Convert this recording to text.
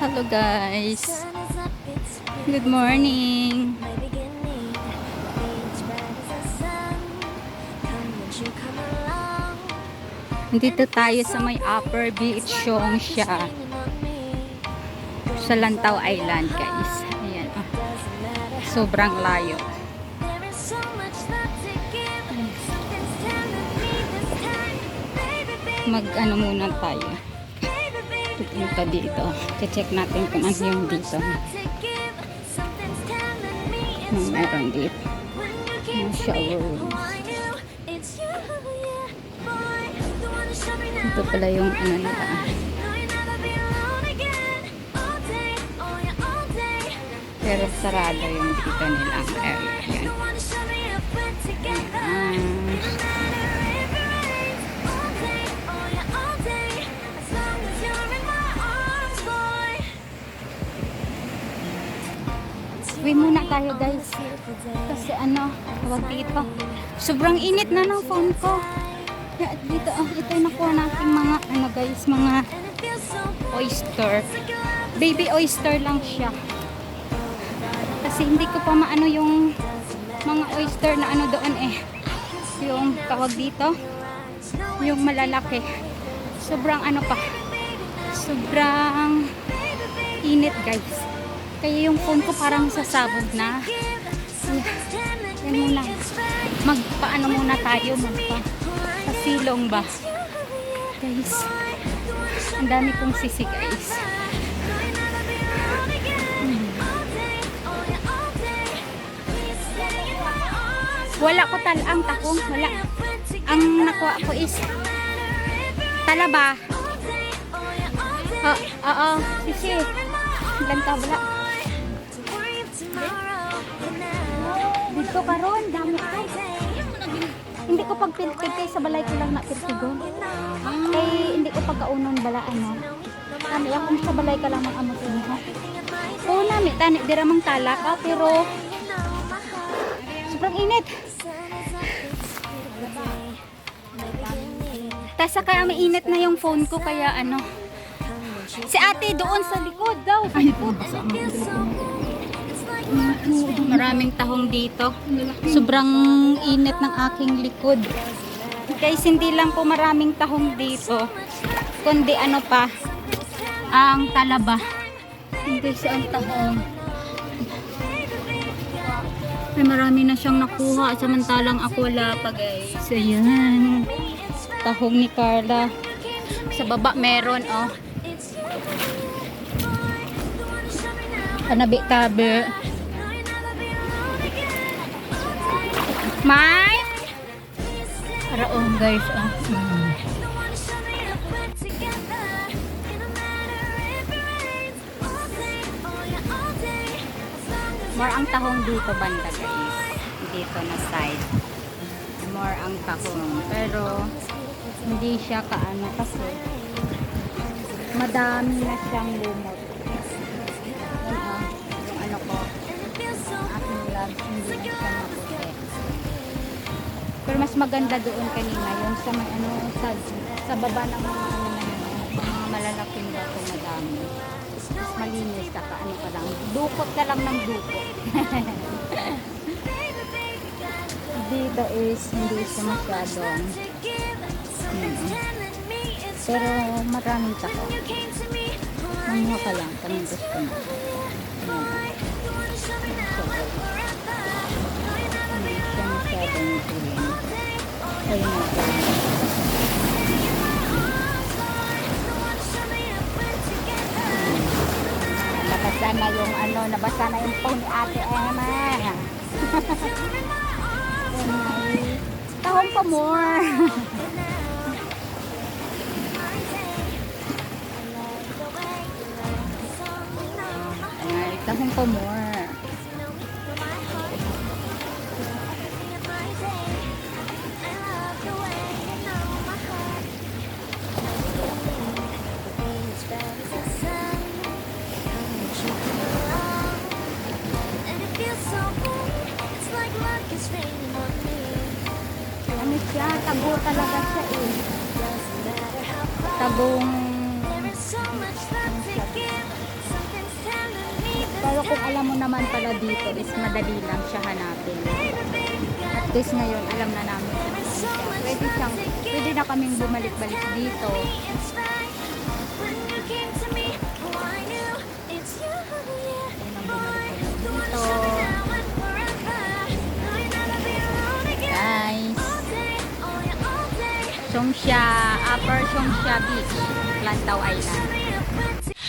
Hello guys. Good morning. Dito tayo sa may upper beach siya. Sa Lantaw Island guys. Ayan. oh. Sobrang layo. Mag ano muna tayo. Pupunta dito. Check natin kung ano yung dito. Anong meron dito. Mga shower. Ito pala yung ano nila. Pero sarado yung dito nilang area. Yan. Ayan. Uwi muna tayo guys. Kasi ano, tawag dito. Sobrang init na ng phone ko. Kaya dito, oh, ito yung nakuha natin mga, ano guys, mga oyster. Baby oyster lang siya. Kasi hindi ko pa maano yung mga oyster na ano doon eh. Yung tawag dito, yung malalaki. Sobrang ano pa, sobrang init guys. Kaya yung phone ko parang sasabog na. Yan muna. Magpaano muna tayo, magpa pasilong ba? Guys, ang dami kong sisi guys. Hmm. Wala ko tal ang takong, wala. Ang nakuha ko is talaba. Oo, oo, sisi. Ilan ka Dito karon, dami ay. Hindi ko pagpiltig kay sa balay ko lang na pirtigon. Kay hindi ko pagkaunon bala ano. Ano yan kung sa balay ka lang mag-amutin mo. Oo nami, tani, dira mang tala ka, pero sobrang init. Tas saka may init na yung phone ko, kaya ano. Si ate doon sa likod daw. Sa likod. Maraming tahong dito. Sobrang init ng aking likod. Guys, hindi lang po maraming tahong dito. Kundi ano pa, ang talaba. Hindi siya ang tahong. Ay, marami na siyang nakuha. Samantalang ako wala pa guys. Ayan. Tahong ni Carla. Sa baba meron oh. Kanabi-tabi. May? Para oh guys oh. Mm. More ang tahong dito banda guys. Dito na side. More ang tahong. Pero hindi siya kaano kasi madami na siyang lumot. Yung ano ko. Ang aking lab hindi na siya maputi. Mas maganda doon kanina yung sa may ano sa sa baba ng mga ano na mga malalaking bato madami. Mas malinis ka ano ka lang. Dukot ka lang ng dukot. Dito is hindi siya masyadong ano, pero maraming tako. Manguha ka lang kung gusto mo. Ayan. So. Green. Nabasa na yung ano, nabasa na yung phone ni Ate Emma. Tahong pa more. ay tahong pa more. Ano siya, tago talaga siya eh. Tagong kung alam mo naman pala dito is madali lang siya hanapin. At least ngayon, alam na namin. Pwede, siyang, pwede na kaming bumalik-balik dito. Songsha, Upper Songsha Beach, Lantau Island.